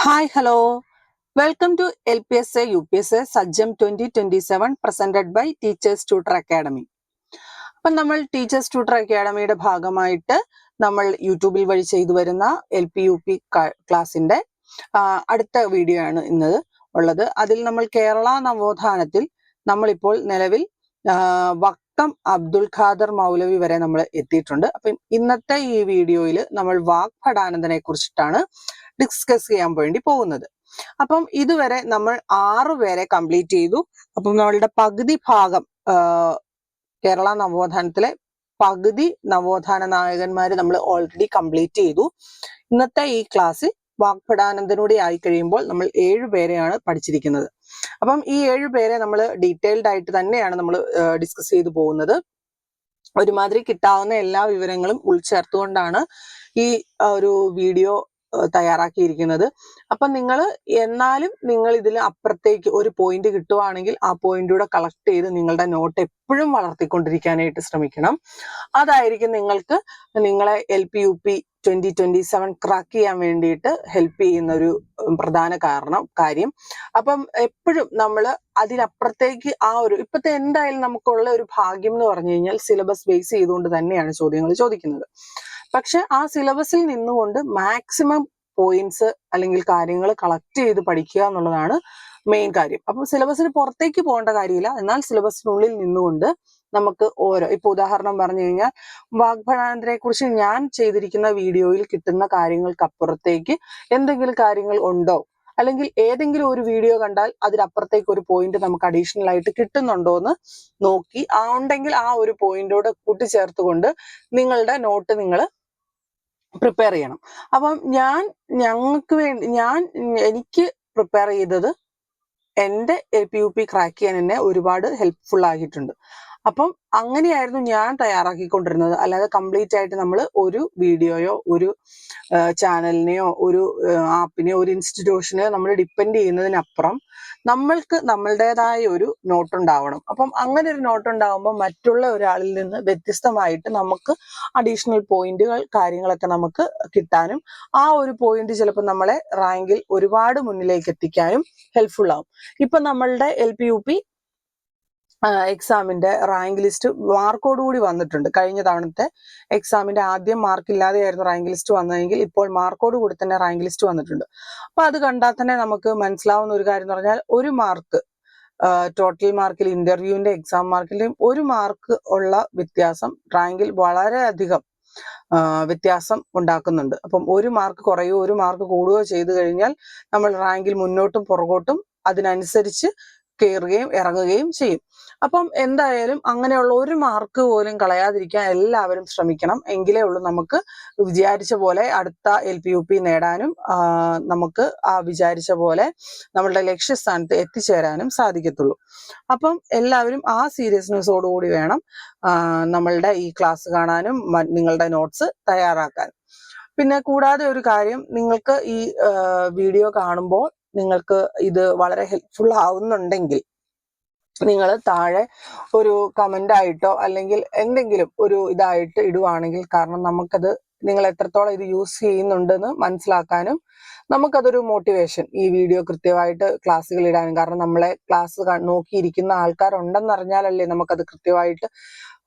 Hi hello welcome to L P S A U P S A സജ്ജം twenty twenty seven presented by teachers tutor academy അപ്പം നമ്മൾ teachers tutor അക്കാഡമിയുടെ ഭാഗമായിട്ട് നമ്മൾ യൂട്യൂബിൽ വഴി ചെയ്തു വരുന്ന എൽ പി യു പി ക്ലാസിന്റെ അടുത്ത വീഡിയോ ആണ് ഇന്ന് ഉള്ളത്. അതിൽ നമ്മൾ കേരള നവോത്ഥാനത്തിൽ നമ്മളിപ്പോൾ നിലവിൽ വക്കം അബ്ദുൽ ഖാദർ മൗലവി വരെ നമ്മൾ എത്തിയിട്ടുണ്ട്. അപ്പം ഇന്നത്തെ ഈ വീഡിയോയിൽ നമ്മൾ വാക് പഠാനന്ദനെ കുറിച്ചിട്ടാണ് ഡിസ്കസ് ചെയ്യാൻ വേണ്ടി പോകുന്നത്. അപ്പം ഇതുവരെ നമ്മൾ ആറു പേരെ കംപ്ലീറ്റ് ചെയ്തു. അപ്പം നമ്മളുടെ പകുതി ഭാഗം കേരള നവോത്ഥാനത്തിലെ പകുതി നവോത്ഥാന നായകന്മാര് നമ്മൾ ഓൾറെഡി കംപ്ലീറ്റ് ചെയ്തു. ഇന്നത്തെ ഈ ക്ലാസ്സിൽ വാഗ്ഭടാനന്ദനൂടെ ആയി കഴിയുമ്പോൾ നമ്മൾ ഏഴ് പേരെയാണ് പഠിച്ചിരിക്കുന്നത്. അപ്പം ഈ ഏഴ് പേരെ നമ്മൾ ഡീറ്റെയിൽഡ് ആയിട്ട് തന്നെയാണ് നമ്മൾ ഡിസ്കസ് ചെയ്തു പോകുന്നത്. ഒരുമാതിരി കിട്ടാവുന്ന എല്ലാ വിവരങ്ങളും ഉൾച്ചേർത്തുകൊണ്ടാണ് ഈ ഒരു വീഡിയോ തയ്യാറാക്കിയിരിക്കുന്നത്. അപ്പൊ നിങ്ങൾ എന്നാലും നിങ്ങൾ ഇതിൽ അപ്പുറത്തേക്ക് ഒരു പോയിന്റ് കിട്ടുവാണെങ്കിൽ ആ പോയിന്റൂടെ കളക്ട് ചെയ്ത് നിങ്ങളുടെ നോട്ട് എപ്പോഴും വളർത്തിക്കൊണ്ടിരിക്കാനായിട്ട് ശ്രമിക്കണം. അതായിരിക്കും നിങ്ങൾക്ക് നിങ്ങളെ L P U P twenty twenty seven crack ചെയ്യാൻ വേണ്ടിയിട്ട് ഹെൽപ്പ് ചെയ്യുന്ന ഒരു പ്രധാന കാരണം കാര്യം. അപ്പം എപ്പോഴും നമ്മൾ അതിനപ്പുറത്തേക്ക് ആ ഒരു ഇപ്പത്തെ എന്തായാലും നമുക്കുള്ള ഒരു ഭാഗ്യം എന്ന് പറഞ്ഞു കഴിഞ്ഞാൽ സിലബസ് ബേസ് ചെയ്തുകൊണ്ട് തന്നെയാണ് ചോദ്യങ്ങൾ ചോദിക്കുന്നത്. പക്ഷെ ആ സിലബസിൽ നിന്നുകൊണ്ട് മാക്സിമം പോയിന്റ്സ് അല്ലെങ്കിൽ കാര്യങ്ങൾ കളക്ട് ചെയ്ത് പഠിക്കുക എന്നുള്ളതാണ് മെയിൻ കാര്യം. അപ്പം സിലബസിന് പുറത്തേക്ക് പോകേണ്ട കാര്യമില്ല. എന്നാൽ സിലബസിനുള്ളിൽ നിന്നുകൊണ്ട് നമുക്ക് ഓരോ ഇപ്പൊ ഉദാഹരണം പറഞ്ഞു കഴിഞ്ഞാൽ വാഗ്ഭടാനന്ദനെ കുറിച്ച് ഞാൻ ചെയ്തിരിക്കുന്ന വീഡിയോയിൽ കിട്ടുന്ന കാര്യങ്ങൾക്കപ്പുറത്തേക്ക് എന്തെങ്കിലും കാര്യങ്ങൾ ഉണ്ടോ? അല്ലെങ്കിൽ ഏതെങ്കിലും ഒരു വീഡിയോ കണ്ടാൽ അതിനപ്പുറത്തേക്ക് ഒരു പോയിന്റ് നമുക്ക് അഡീഷണൽ ആയിട്ട് കിട്ടുന്നുണ്ടോ എന്ന് നോക്കി ആ ഉണ്ടെങ്കിൽ ആ ഒരു പോയിന്റോട് കൂട്ടിച്ചേർത്തുകൊണ്ട് നിങ്ങളുടെ നോട്ട് നിങ്ങൾ പ്രിപ്പയർ ചെയ്യണം. അപ്പം ഞാൻ ഞങ്ങൾക്ക് വേണ്ടി ഞാൻ എനിക്ക് പ്രിപ്പയർ ചെയ്തത് എന്റെ പി യു പി ക്രാക്ക് ചെയ്യാൻ എന്നെ ഒരുപാട് ഹെൽപ്ഫുൾ ആയിട്ടുണ്ട് അപ്പം അങ്ങനെയായിരുന്നു ഞാൻ തയ്യാറാക്കിക്കൊണ്ടിരുന്നത്. അല്ലാതെ കംപ്ലീറ്റ് ആയിട്ട് നമ്മൾ ഒരു വീഡിയോയോ ഒരു ചാനലിനെയോ ഒരു ആപ്പിനെയോ ഒരു ഇൻസ്റ്റിറ്റ്യൂഷനെയോ നമ്മൾ ഡിപ്പെൻഡ് ചെയ്യുന്നതിനപ്പുറം നമ്മൾക്ക് നമ്മളുടേതായ ഒരു നോട്ട് ഉണ്ടാവണം. അപ്പം അങ്ങനെ ഒരു നോട്ട് ഉണ്ടാവുമ്പോൾ മറ്റുള്ള ഒരാളിൽ നിന്ന് വ്യത്യസ്തമായിട്ട് നമുക്ക് അഡീഷണൽ പോയിന്റുകൾ കാര്യങ്ങളൊക്കെ നമുക്ക് കിട്ടാനും ആ ഒരു പോയിന്റ് ചിലപ്പോൾ നമ്മളെ റാങ്കിൽ ഒരുപാട് മുന്നിലേക്ക് എത്തിക്കാനും ഹെൽപ്ഫുൾ ആവും. ഇപ്പം നമ്മളുടെ എൽ പി യു പി എക്സാമിന്റെ റാങ്ക് ലിസ്റ്റ് മാർക്കോട് കൂടി വന്നിട്ടുണ്ട്. കഴിഞ്ഞ തവണത്തെ എക്സാമിന്റെ ആദ്യം മാർക്ക് ഇല്ലാതെയായിരുന്നു റാങ്ക് ലിസ്റ്റ് വന്നതെങ്കിൽ ഇപ്പോൾ മാർക്കോട് കൂടി തന്നെ റാങ്ക് ലിസ്റ്റ് വന്നിട്ടുണ്ട്. അപ്പൊ അത് കണ്ടാൽ തന്നെ നമുക്ക് മനസ്സിലാവുന്ന ഒരു കാര്യം എന്ന് പറഞ്ഞാൽ ഒരു മാർക്ക് ടോട്ടൽ മാർക്കിൽ ഇന്റർവ്യൂവിന്റെ എക്സാം മാർക്കിന്റെയും ഒരു മാർക്ക് ഉള്ള വ്യത്യാസം റാങ്കിൽ വളരെയധികം വ്യത്യാസം ഉണ്ടാക്കുന്നുണ്ട്. അപ്പം ഒരു മാർക്ക് കുറയോ ഒരു മാർക്ക് കൂടുകയോ ചെയ്തു കഴിഞ്ഞാൽ നമ്മൾ റാങ്കിൽ മുന്നോട്ടും പുറകോട്ടും അതിനനുസരിച്ച് കയറുകയും ഇറങ്ങുകയും ചെയ്യും. അപ്പം എന്തായാലും അങ്ങനെയുള്ള ഒരു മാർക്ക് പോലും കളയാതിരിക്കാൻ എല്ലാവരും ശ്രമിക്കണം. എങ്കിലേ ഉള്ളൂ നമുക്ക് വിചാരിച്ച പോലെ അടുത്ത എൽ പി യു പി നേടാനും നമുക്ക് ആ വിചാരിച്ച പോലെ നമ്മളുടെ ലക്ഷ്യസ്ഥാനത്ത് എത്തിച്ചേരാനും സാധിക്കത്തുള്ളൂ. അപ്പം എല്ലാവരും ആ സീരിയസ്നെസ്സോടുകൂടി വേണം നമ്മളുടെ ഈ ക്ലാസ് കാണാനും നിങ്ങളുടെ നോട്ട്സ് തയ്യാറാക്കാൻ. പിന്നെ കൂടാതെ ഒരു കാര്യം നിങ്ങൾക്ക് ഈ വീഡിയോ കാണുമ്പോൾ നിങ്ങൾക്ക് ഇത് വളരെ ഹെൽപ്ഫുൾ ആവുന്നുണ്ടെങ്കിൽ നിങ്ങൾ താഴെ ഒരു കമന്റ് ആയിട്ടോ അല്ലെങ്കിൽ എന്തെങ്കിലും ഒരു ഇതായിട്ട് ഇടുവാണെങ്കിൽ കാരണം നമുക്കത് നിങ്ങൾ എത്രത്തോളം ഇത് യൂസ് ചെയ്യുന്നുണ്ടെന്ന് മനസ്സിലാക്കാനും നമുക്കതൊരു മോട്ടിവേഷൻ ഈ വീഡിയോ കൃത്യമായിട്ട് ക്ലാസ്സുകൾ ഇടാനും. കാരണം നമ്മളെ ക്ലാസ് നോക്കിയിരിക്കുന്ന ആൾക്കാരുണ്ടെന്നറിഞ്ഞാലല്ലേ നമുക്കത് കൃത്യമായിട്ട്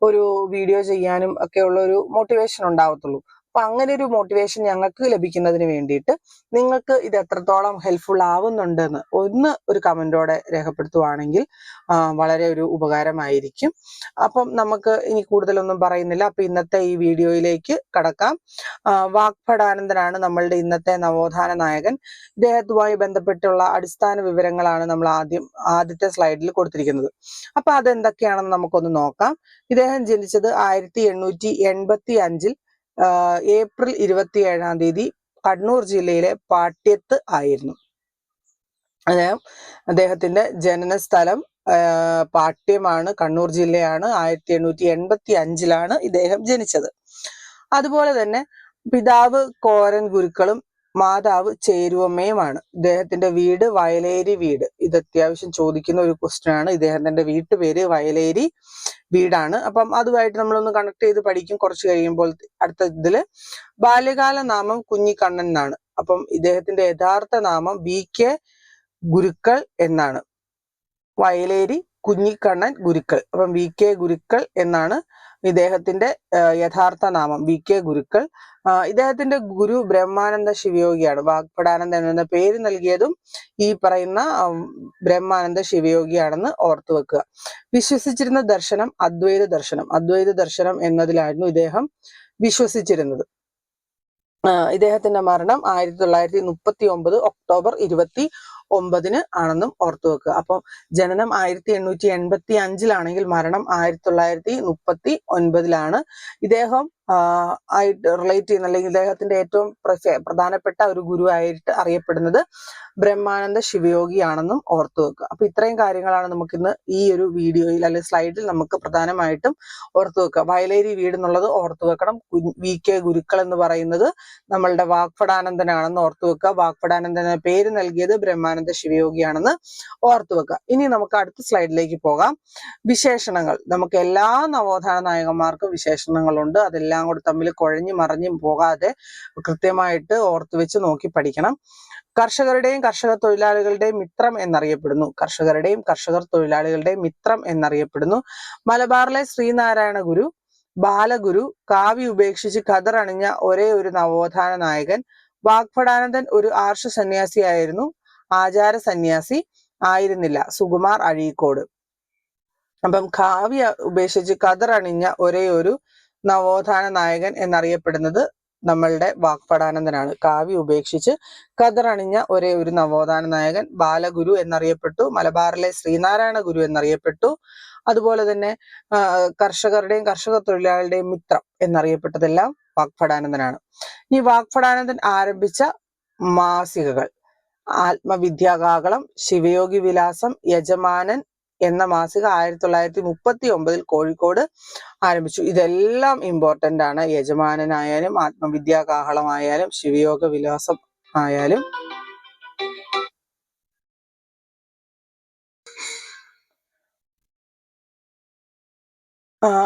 ഒരു വീഡിയോ ചെയ്യാനും ഒക്കെ ഉള്ള ഒരു മോട്ടിവേഷൻ ഉണ്ടാവത്തുള്ളൂ. അപ്പൊ അങ്ങനെ ഒരു മോട്ടിവേഷൻ ഞങ്ങൾക്ക് ലഭിക്കുന്നതിന് വേണ്ടിയിട്ട് നിങ്ങൾക്ക് ഇത് എത്രത്തോളം ഹെൽപ്ഫുൾ ആവുന്നുണ്ടെന്ന് ഒന്ന് ഒരു കമന്റോടെ രേഖപ്പെടുത്തുവാണെങ്കിൽ വളരെ ഒരു ഉപകാരമായിരിക്കും. അപ്പം നമുക്ക് ഇനി കൂടുതലൊന്നും പറയുന്നില്ല. അപ്പൊ ഇന്നത്തെ ഈ വീഡിയോയിലേക്ക് കടക്കാം. വാഗ്ഭടാനന്ദനാണ് നമ്മളുടെ ഇന്നത്തെ നവോത്ഥാന നായകൻ. ഇദ്ദേഹത്തുമായി ബന്ധപ്പെട്ടുള്ള അടിസ്ഥാന വിവരങ്ങളാണ് നമ്മൾ ആദ്യം ആദ്യത്തെ സ്ലൈഡിൽ കൊടുത്തിരിക്കുന്നത്. അപ്പൊ അതെന്തൊക്കെയാണെന്ന് നമുക്കൊന്ന് നോക്കാം. ഇദ്ദേഹം ജനിച്ചത് ആയിരത്തി എണ്ണൂറ്റി എൺപത്തി അഞ്ചിൽ ഏപ്രിൽ ഇരുപത്തി ഏഴാം തീയതി കണ്ണൂർ ജില്ലയിലെ പാട്യത്ത് ആയിരുന്നു. അദ്ദേഹം അദ്ദേഹത്തിന്റെ ജനന സ്ഥലം പാട്യമാണ് കണ്ണൂർ ജില്ലയാണ്. ആയിരത്തി എണ്ണൂറ്റി എൺപത്തി അഞ്ചിലാണ് ഇദ്ദേഹം ജനിച്ചത്. അതുപോലെ തന്നെ പിതാവ് കോരൻ ഗുരുക്കളും മാതാവ് ചേരുവമ്മയുമാണ് ഇദ്ദേഹത്തിന്റെ വീട് വയലേരി വീട്. ഇത് അത്യാവശ്യം ചോദിക്കുന്ന ഒരു ക്വസ്റ്റ്യൻ ആണ്. ഇദ്ദേഹത്തിന്റെ വീട്ടുപേര് വയലേരി വീടാണ്. അപ്പം അതുമായിട്ട് നമ്മളൊന്ന് കണക്ട് ചെയ്ത് പഠിക്കും. കുറച്ച് കഴിയുമ്പോൾ അടുത്ത ഇതിൽ ബാല്യകാല നാമം കുഞ്ഞിക്കണ്ണൻ എന്നാണ്. അപ്പം ഇദ്ദേഹത്തിന്റെ യഥാർത്ഥ നാമം വി കെ ഗുരുക്കൾ എന്നാണ്. വയലേരി കുഞ്ഞിക്കണ്ണൻ ഗുരുക്കൾ. അപ്പം വി കെ ഗുരുക്കൾ എന്നാണ് ഇദ്ദേഹത്തിന്റെ യഥാർത്ഥ നാമം വി കെ ഗുരുക്കൾ. ഇദ്ദേഹത്തിന്റെ ഗുരു ബ്രഹ്മാനന്ദ ശിവയോഗിയാണ്. വാഗ്പടാനന്ദൻ എന്ന പേര് നൽകിയതും ഈ പറയുന്ന ബ്രഹ്മാനന്ദ ശിവയോഗിയാണെന്ന് ഓർത്തു വെക്കുക. വിശ്വസിച്ചിരുന്ന ദർശനം അദ്വൈത ദർശനം. അദ്വൈത ദർശനം എന്നതിലായിരുന്നു ഇദ്ദേഹം വിശ്വസിച്ചിരുന്നത്. ഇദ്ദേഹത്തിന്റെ മരണം ആയിരത്തി തൊള്ളായിരത്തി മുപ്പത്തി ഒമ്പത് ഒക്ടോബർ ഇരുപത്തി ഒമ്പതിന് ആണെന്നും ഓർത്തു വെക്കുക. അപ്പം ജനനം ആയിരത്തി എണ്ണൂറ്റി എൺപത്തി അഞ്ചിലാണെങ്കിൽ മരണം ആയിരത്തി തൊള്ളായിരത്തി മുപ്പത്തി ഒൻപതിലാണ് ഇദ്ദേഹം ആയിട്ട് റിലേറ്റ് ചെയ്യുന്ന അല്ലെങ്കിൽ ഇദ്ദേഹത്തിന്റെ ഏറ്റവും പ്രധാനപ്പെട്ട ഒരു ഗുരുവായിട്ട് അറിയപ്പെടുന്നത് ബ്രഹ്മാനന്ദ ശിവയോഗിയാണെന്നും ഓർത്തു വെക്കുക. അപ്പൊ ഇത്രയും കാര്യങ്ങളാണ് നമുക്ക് ഇന്ന് ഈ ഒരു വീഡിയോയിൽ അല്ലെങ്കിൽ സ്ലൈഡിൽ നമുക്ക് പ്രധാനമായിട്ടും ഓർത്തു വെക്കുക. വയലേരി വീട് എന്നുള്ളത് ഓർത്തു വെക്കണം. വി കെ ഗുരുക്കൾ എന്ന് പറയുന്നത് നമ്മളുടെ വാഗ്ഫടാനന്ദനാണെന്ന് ഓർത്തു വെക്കുക. വാഗ്ഫടാനന്ദൻ എന്ന പേര് നൽകിയത് ബ്രഹ്മാനന്ദ ശിവയോഗിയാണെന്ന് ഓർത്തു വെക്കുക. ഇനി നമുക്ക് അടുത്ത സ്ലൈഡിലേക്ക് പോകാം. വിശേഷണങ്ങൾ. നമുക്ക് എല്ലാ നവോത്ഥാന നായകന്മാർക്കും വിശേഷണങ്ങളുണ്ട്. അതെല്ലാം കൂടെ തമ്മിൽ കുഴഞ്ഞു മറിഞ്ഞും പോകാതെ കൃത്യമായിട്ട് ഓർത്തു വെച്ച് നോക്കി പഠിക്കണം. കർഷകരുടെയും കർഷക തൊഴിലാളികളുടെയും മിത്രം എന്നറിയപ്പെടുന്നു. കർഷകരുടെയും കർഷകർ തൊഴിലാളികളുടെയും മിത്രം എന്നറിയപ്പെടുന്നു. മലബാറിലെ ശ്രീനാരായണ ഗുരു ബാലഗുരു കാവ്യ ഉപേക്ഷിച്ച് കഥറണിഞ്ഞ ഒരേ ഒരു നവോത്ഥാന നായകൻ വാഗ്ഭടാനന്ദൻ ഒരു ആർഷ സന്യാസിയായിരുന്നു. ആചാര സന്യാസി ആയിരുന്നില്ല. സുകുമാർ അഴീക്കോട്. അപ്പം കാവ്യ ഉപേക്ഷിച്ച് കതറണിഞ്ഞ ഒരേ ഒരു നവോത്ഥാന നായകൻ എന്നറിയപ്പെടുന്നത് നമ്മളുടെ വാക്പടാനന്ദനാണ്. കാവ്യ ഉപേക്ഷിച്ച് കതറണിഞ്ഞ ഒരേ ഒരു നവോത്ഥാന നായകൻ ബാലഗുരു എന്നറിയപ്പെട്ടു മലബാറിലെ ശ്രീനാരായണ ഗുരു എന്നറിയപ്പെട്ടു അതുപോലെ തന്നെ കർഷകരുടെയും കർഷക തൊഴിലാളികളുടെയും മിത്രം എന്നറിയപ്പെട്ടതെല്ലാം വാഗ്ഫടാനന്ദനാണ് ഈ വാഗ്ഫടാനന്ദൻ ആരംഭിച്ച മാസികകൾ ആത്മവിദ്യാകാകളം ശിവയോഗി വിലാസം യജമാനൻ എന്ന മാസിക ആയിരത്തി തൊള്ളായിരത്തി മുപ്പത്തി ഒമ്പതിൽ കോഴിക്കോട് ആരംഭിച്ചു. ഇതെല്ലാം ഇമ്പോർട്ടന്റ് ആണ്. യജമാനനായാലും ആത്മവിദ്യാകാഹളമായാലും ശിവയോഗ വിലാസം ആയാലും.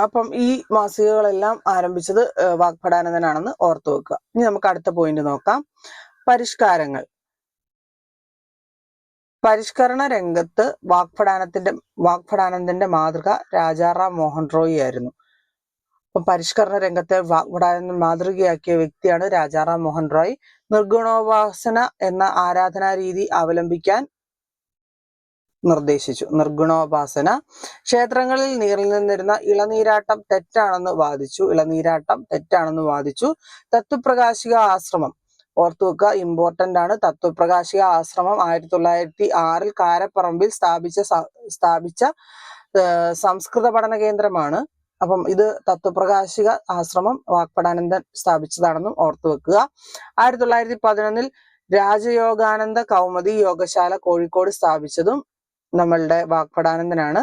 അപ്പം ഈ മാസികകളെല്ലാം ആരംഭിച്ചത് വാഗ്ഭടാനന്ദനാണെന്ന് ഓർത്തു വെക്കുക ഇനി നമുക്ക് അടുത്ത പോയിന്റ് നോക്കാം. പരിഷ്കാരങ്ങൾ. പരിഷ്കരണ രംഗത്ത് വാഗ്ഫടാനത്തിന്റെ വാഗ്ഫടാനന്ദന്റെ മാതൃക രാജാറാം മോഹൻ റോയി ആയിരുന്നു. അപ്പം പരിഷ്കരണ രംഗത്തെ വാഗ്ഫടാനന്ദൻ മാതൃകയാക്കിയ വ്യക്തിയാണ് രാജാറാം മോഹൻ റോയ്. നിർഗുണോപാസന എന്ന ആരാധനാ രീതി അവലംബിക്കാൻ നിർദ്ദേശിച്ചു. നിർഗുണോപാസന. ക്ഷേത്രങ്ങളിൽ നിന്നിരുന്ന ഇളനീരാട്ടം തെറ്റാണെന്ന് വാദിച്ചു. ഇളനീരാട്ടം തെറ്റാണെന്ന് വാദിച്ചു. തത്വപ്രകാശിക ആശ്രമം. ഓർത്തു വെക്കുക. ഇമ്പോർട്ടന്റ് ആണ്. തത്വപ്രകാശിക ആശ്രമം ആയിരത്തി തൊള്ളായിരത്തി ആറിൽ കാരപ്പറമ്പിൽ സ്ഥാപിച്ച സ്ഥാപിച്ച സംസ്കൃത പഠന കേന്ദ്രമാണ്. അപ്പം ഇത് തത്വപ്രകാശിക ആശ്രമം വാഗ്പടാനന്ദൻ സ്ഥാപിച്ചതാണെന്നും ഓർത്തു വെക്കുക. ആയിരത്തി തൊള്ളായിരത്തി പതിനൊന്നിൽ രാജയോഗാനന്ദ കൗമുദി യോഗശാല കോഴിക്കോട് സ്ഥാപിച്ചതും നമ്മളുടെ വാഗ്പടാനന്ദനാണ്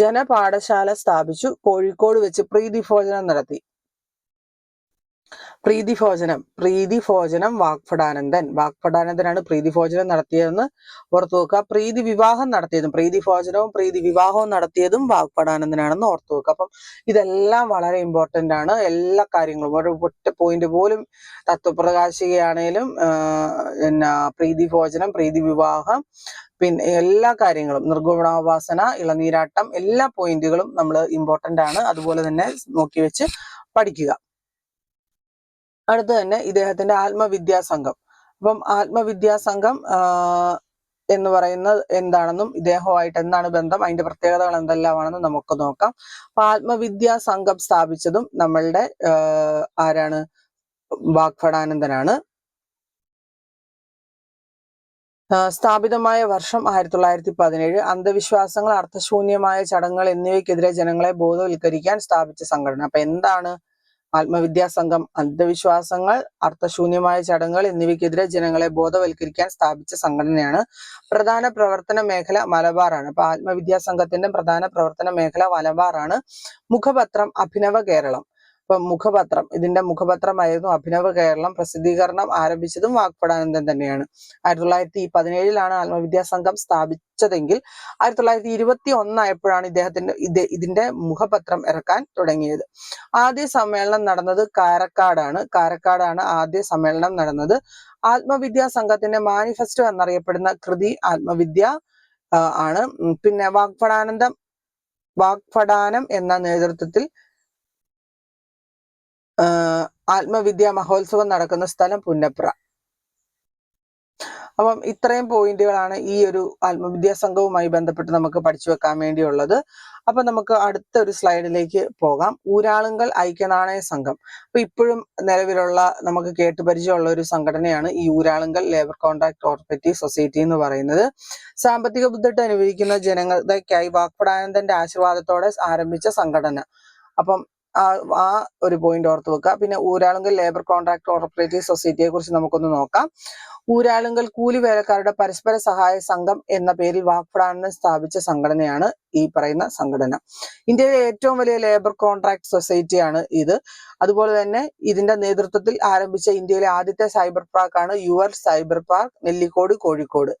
ജനപാഠശാല സ്ഥാപിച്ചു. കോഴിക്കോട് വെച്ച് പ്രീതിഭോജനം നടത്തി. പ്രീതിഭോജനം പ്രീതിഭോജനം വാഗ്ഭടാനന്ദൻ പ്രീതി പ്രീതിഭോജനം നടത്തിയതെന്ന് ഓർത്തു വെക്കുക പ്രീതി വിവാഹം നടത്തിയതും പ്രീതിഭോജനവും പ്രീതി വിവാഹവും നടത്തിയതും വാക്ഫടാനന്ദനാണെന്ന് ഓർത്തു വെക്കുക അപ്പം ഇതെല്ലാം വളരെ ഇമ്പോർട്ടന്റ് ആണ്. എല്ലാ കാര്യങ്ങളും ഒരു ഒറ്റ പോയിന്റ് പോലും തത്വപ്രകാശികയാണേലും പിന്നെ പ്രീതിഭോജനം പ്രീതി വിവാഹം പിന്നെ എല്ലാ കാര്യങ്ങളും നിർഗുണോപാസന ഇളനീരാട്ടം എല്ലാ പോയിന്റുകളും നമ്മൾ ഇമ്പോർട്ടന്റ് ആണ്. അതുപോലെ തന്നെ നോക്കി വെച്ച് പഠിക്കുക. അടുത്ത് തന്നെ ഇദ്ദേഹത്തിന്റെ ആത്മവിദ്യാ സംഘം അപ്പം ആത്മവിദ്യാ സംഘം എന്ന് പറയുന്നത് എന്താണെന്നും ഇദ്ദേഹവുമായിട്ട് എന്താണ് ബന്ധം അതിന്റെ പ്രത്യേകതകൾ എന്തെല്ലാമാണെന്നും നമുക്ക് നോക്കാം. അപ്പൊ ആത്മവിദ്യാ സംഘം സ്ഥാപിച്ചതും നമ്മളുടെ ആരാണ്? വാഗ്ഭടാനന്ദനാണ്. ആ, സ്ഥാപിതമായ വർഷം ആയിരത്തി തൊള്ളായിരത്തി പതിനേഴ് അന്ധവിശ്വാസങ്ങൾ അർത്ഥശൂന്യമായ ചടങ്ങുകൾ എന്നിവയ്ക്കെതിരെ ജനങ്ങളെ ബോധവൽക്കരിക്കാൻ സ്ഥാപിച്ച സംഘടന. അപ്പൊ എന്താണ് ആത്മവിദ്യാ സംഘം അന്ധവിശ്വാസങ്ങൾ അർത്ഥശൂന്യമായ ചടങ്ങുകൾ എന്നിവയ്ക്കെതിരെ ജനങ്ങളെ ബോധവൽക്കരിക്കാൻ സ്ഥാപിച്ച സംഘടനയാണ് പ്രധാന പ്രവർത്തന മേഖല മലബാറാണ്. അപ്പൊ ആത്മവിദ്യാ സംഘത്തിന്റെ പ്രധാന പ്രവർത്തന മേഖല മലബാറാണ് മുഖപത്രം അഭിനവ കേരളം. ഇപ്പം മുഖപത്രം ഇതിന്റെ മുഖപത്രമായിരുന്നു അഭിനവ കേരളം പ്രസിദ്ധീകരണം ആരംഭിച്ചതും വാക്പടാനന്ദൻ തന്നെയാണ്. ആയിരത്തി തൊള്ളായിരത്തി പതിനേഴിലാണ് ആത്മവിദ്യാ സംഘം സ്ഥാപിച്ചതെങ്കിൽ ആയിരത്തി തൊള്ളായിരത്തി ഇരുപത്തി ഒന്നായപ്പോഴാണ് ഇദ്ദേഹത്തിന്റെ ഇത് ഇതിന്റെ മുഖപത്രം ഇറക്കാൻ തുടങ്ങിയത്. ആദ്യ സമ്മേളനം നടന്നത് കാരക്കാടാണ്. കാരക്കാടാണ് ആദ്യ സമ്മേളനം നടന്നത്. ആത്മവിദ്യാ സംഘത്തിന്റെ മാനിഫെസ്റ്റോ എന്നറിയപ്പെടുന്ന കൃതി ആത്മവിദ്യ ആണ്. പിന്നെ വാഗ്ഫടാനന്ദം വാഗ്ഫടാനം എന്ന നേതൃത്വത്തിൽ ആത്മവിദ്യാ മഹോത്സവം നടക്കുന്ന സ്ഥലം പുന്നപ്ര. അപ്പം ഇത്രയും പോയിന്റുകളാണ് ഈ ഒരു ആത്മവിദ്യാ സംഘവുമായി ബന്ധപ്പെട്ട് നമുക്ക് പഠിച്ചു വെക്കാൻ വേണ്ടിയുള്ളത്. അപ്പൊ നമുക്ക് അടുത്ത ഒരു സ്ലൈഡിലേക്ക് പോകാം. ഊരാളുങ്കൽ ഐക്യനാണയ സംഘം. അപ്പൊ ഇപ്പോഴും നിലവിലുള്ള നമുക്ക് കേട്ട് പരിചയമുള്ള ഒരു സംഘടനയാണ് ഈ Uralungal labour contract corporative society എന്ന് പറയുന്നത്. സാമ്പത്തിക ബുദ്ധിട്ട് അനുഭവിക്കുന്ന ജനങ്ങൾക്കായി വാക്പടാനന്ദന്റെ ആശീർവാദത്തോടെ ആരംഭിച്ച സംഘടന. അപ്പം ആ ആ ഒരു പോയിന്റ് ഓർത്ത് വെക്കുക. പിന്നെ ഊരാളുങ്കൽ ലേബർ കോൺട്രാക്ട് കോർപ്പറേറ്റീവ് സൊസൈറ്റിയെ കുറിച്ച് നമുക്കൊന്ന് നോക്കാം. ഊരാളുങ്കൽ കൂലി വേലക്കാരുടെ പരസ്പര സഹായ സംഘം എന്ന പേരിൽ വാഗ്ഭടാനന്ദൻ സ്ഥാപിച്ച സംഘടനയാണ് ഈ പറയുന്ന സംഘടന. ഇന്ത്യയിലെ ഏറ്റവും വലിയ ലേബർ കോൺട്രാക്ട് സൊസൈറ്റിയാണ് ഇത്. അതുപോലെ തന്നെ ഇതിന്റെ നേതൃത്വത്തിൽ ആരംഭിച്ച ഇന്ത്യയിലെ ആദ്യത്തെ സൈബർ പാർക്കാണ് U cyber park Nellikode Kozhikode.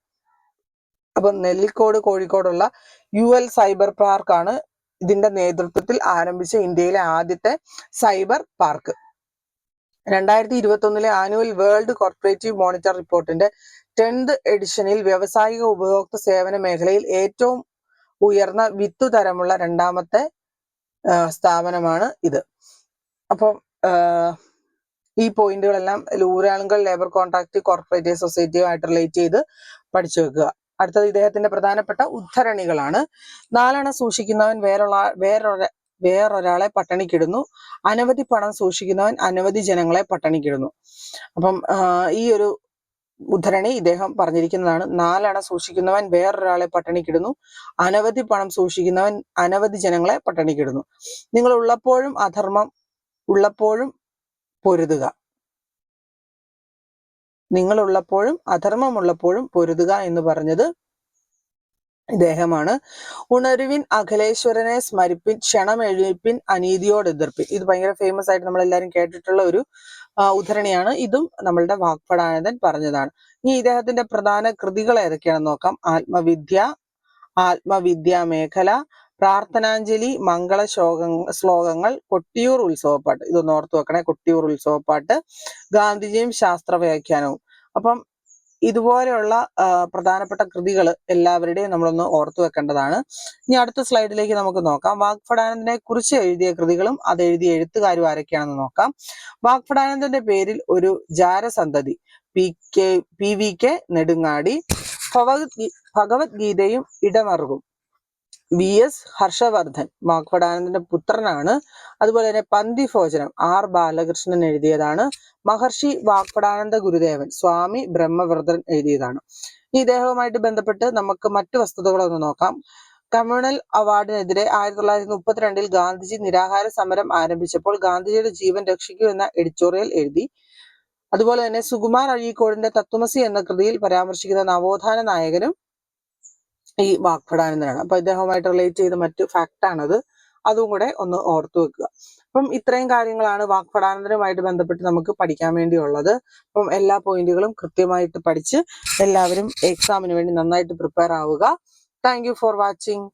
അപ്പം നെല്ലിക്കോട് കോഴിക്കോടുള്ള യു എൽ സൈബർ പാർക്കാണ് ഇതിന്റെ നേതൃത്വത്തിൽ ആരംഭിച്ച ഇന്ത്യയിലെ ആദ്യത്തെ സൈബർ പാർക്ക്. രണ്ടായിരത്തി ഇരുപത്തൊന്നിലെ ആനുവൽ വേൾഡ് കോർപ്പറേറ്റീവ് മോണിറ്റർ റിപ്പോർട്ടിന്റെ ടെൻത് എഡിഷനിൽ വ്യാവസായിക ഉപഭോക്തൃ സേവന മേഖലയിൽ ഏറ്റവും ഉയർന്ന വിത്തു തരമുള്ള രണ്ടാമത്തെ സ്ഥാപനമാണ് ഇത്. അപ്പം ഈ പോയിന്റുകളെല്ലാം ഊരാളുങ്കൽ ലേബർ കോൺട്രാക്ട് കോർപ്പറേറ്റീവ് സൊസൈറ്റിയുമായിട്ട് റിലേറ്റ് ചെയ്ത് പഠിച്ചു വെക്കുക. അടുത്തത് ഇദ്ദേഹത്തിന്റെ പ്രധാനപ്പെട്ട ഉദ്ധരണികളാണ്. നാലെണ്ണം സൂക്ഷിക്കുന്നവൻ വേറൊള്ള വേറൊര വേറൊരാളെ പട്ടണിക്കിടുന്നു. അനവധി പണം സൂക്ഷിക്കുന്നവൻ അനവധി ജനങ്ങളെ പട്ടണിക്കിടുന്നു. അപ്പം ഈ ഒരു ഉദ്ധരണി ഇദ്ദേഹം പറഞ്ഞിരിക്കുന്നതാണ്. നാലണ സൂക്ഷിക്കുന്നവൻ വേറൊരാളെ പട്ടണിക്കിടുന്നു. അനവധി പണം സൂക്ഷിക്കുന്നവൻ അനവധി ജനങ്ങളെ പട്ടണിക്കിടുന്നു. നിങ്ങൾ ഉള്ളപ്പോഴും അധർമ്മം ഉള്ളപ്പോഴും പൊരുതുക. നിങ്ങൾ ഉള്ളപ്പോഴും അധർമ്മം ഉള്ളപ്പോഴും പൊരുതുക എന്ന് പറഞ്ഞത് ഇദ്ദേഹമാണ്. ഉണരുവിൻ അഖിലേശ്വരനെ സ്മരിപ്പിൻ ക്ഷണമെഴുപ്പിൻ അനീതിയോട് എതിർപ്പിൻ. ഇത് ഭയങ്കര ഫേമസ് ആയിട്ട് നമ്മൾ കേട്ടിട്ടുള്ള ഒരു ഉദ്ധരണിയാണ്. ഇതും നമ്മളുടെ വാക്പടാനന്ദൻ പറഞ്ഞതാണ്. ഇനി ഇദ്ദേഹത്തിന്റെ പ്രധാന കൃതികൾ ഏതൊക്കെയാണെന്ന് നോക്കാം. ആത്മവിദ്യ ആത്മവിദ്യാ മേഖല പ്രാർത്ഥനാഞ്ജലി മംഗള ശ്ലോക ശ്ലോകങ്ങൾ കൊട്ടിയൂർ ഉത്സവപ്പാട്ട്. ഇതൊന്ന് ഓർത്തു വെക്കണേ. കൊട്ടിയൂർ ഉത്സവപ്പാട്ട് ഗാന്ധിജിയും ശാസ്ത്ര വ്യാഖ്യാനവും അപ്പം ഇതുപോലെയുള്ള പ്രധാനപ്പെട്ട കൃതികൾ എല്ലാവരുടെയും നമ്മളൊന്ന് ഓർത്തു വെക്കേണ്ടതാണ്. ഇനി അടുത്ത സ്ലൈഡിലേക്ക് നമുക്ക് നോക്കാം. വാഗ്ഫടാനന്ദനെ കുറിച്ച് എഴുതിയ കൃതികളും അത് എഴുതിയ എഴുത്തുകാരും ആരൊക്കെയാണെന്ന് നോക്കാം. വാഗ്ഫടാനന്ദന്റെ പേരിൽ ഒരു ജാരസന്തതി P K P V K Nedungadi Bhagavad ഭഗവത്ഗീതയും ഇടമറുകും. വി എസ് ഹർഷവർദ്ധൻ വാഗ്വടാനന്ദന്റെ പുത്രനാണ്. അതുപോലെ തന്നെ പന്തിഭോജനം ആർ ബാലകൃഷ്ണൻ എഴുതിയതാണ്. മഹർഷി വാഗ്വടാനന്ദ ഗുരുദേവൻ സ്വാമി ബ്രഹ്മവ്രതൻ എഴുതിയതാണ്. ഈ ഇദ്ദേഹവുമായിട്ട് ബന്ധപ്പെട്ട് നമുക്ക് മറ്റു വസ്തുതകളൊന്ന് നോക്കാം. കമ്മ്യൂണൽ അവാർഡിനെതിരെ ആയിരത്തി തൊള്ളായിരത്തി മുപ്പത്തിരണ്ടിൽ ഗാന്ധിജി നിരാഹാര സമരം ആരംഭിച്ചപ്പോൾ ഗാന്ധിജിയുടെ ജീവൻ രക്ഷിക്കൂ എന്ന എഡിറ്റോറിയൽ എഴുതി. അതുപോലെ തന്നെ സുകുമാർ അഴീക്കോടിന്റെ തത്വമസി എന്ന കൃതിയിൽ പരാമർശിക്കുന്ന നവോത്ഥാന നായകനും ഈ വാഗ്ഭടാനന്ദനാണ് അപ്പൊ ഇദ്ദേഹവുമായിട്ട് റിലേറ്റ് ചെയ്ത മറ്റു ഫാക്ട് ആണത്. അതും കൂടെ ഒന്ന് ഓർത്തു വെക്കുക. അപ്പം ഇത്രയും കാര്യങ്ങളാണ് വാഗ്ഭടാനന്ദനുമായിട്ട് ബന്ധപ്പെട്ട് നമുക്ക് പഠിക്കാൻ വേണ്ടിയുള്ളത്. അപ്പം എല്ലാ പോയിന്റുകളും കൃത്യമായിട്ട് പഠിച്ച് എല്ലാവരും എക്സാമിന് വേണ്ടി നന്നായിട്ട് പ്രിപ്പയർ ആവുക. Thank for watching